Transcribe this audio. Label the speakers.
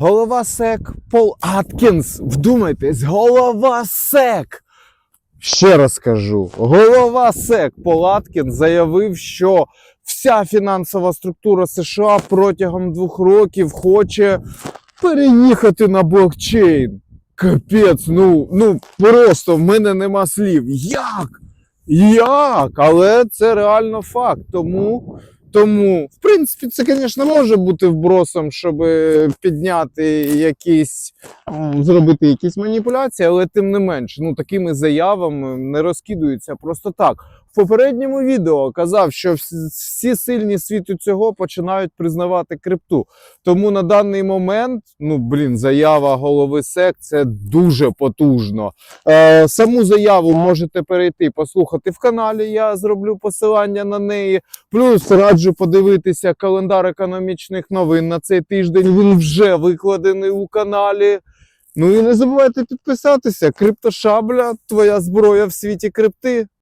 Speaker 1: Голова СЕК Пол Аткінс. Вдумайтесь, голова СЕК. Ще раз кажу: голова СЕК Пол Аткінс заявив, що вся фінансова структура США протягом двох років хоче переїхати на блокчейн. Капець, ну, ну просто в мене нема слів. Як? Як? Але це реально факт. Тому, тому в принципі, це, звісно, може бути вбросом, щоб підняти якісь, зробити якісь маніпуляції, але тим не менш, ну такими заявами не розкидуються просто так. В попередньому відео казав, що всі сильні світу цього починають признавати крипту. Тому на даний момент, ну блін, заява голови СЕК це дуже потужно. Е, саму заяву можете перейти послухати в каналі. Я зроблю посилання на неї. Плюс раджу подивитися календар економічних новин на цей тиждень. Він вже викладений у каналі. Ну і не забувайте підписатися. Криптошабля, твоя зброя в світі крипти.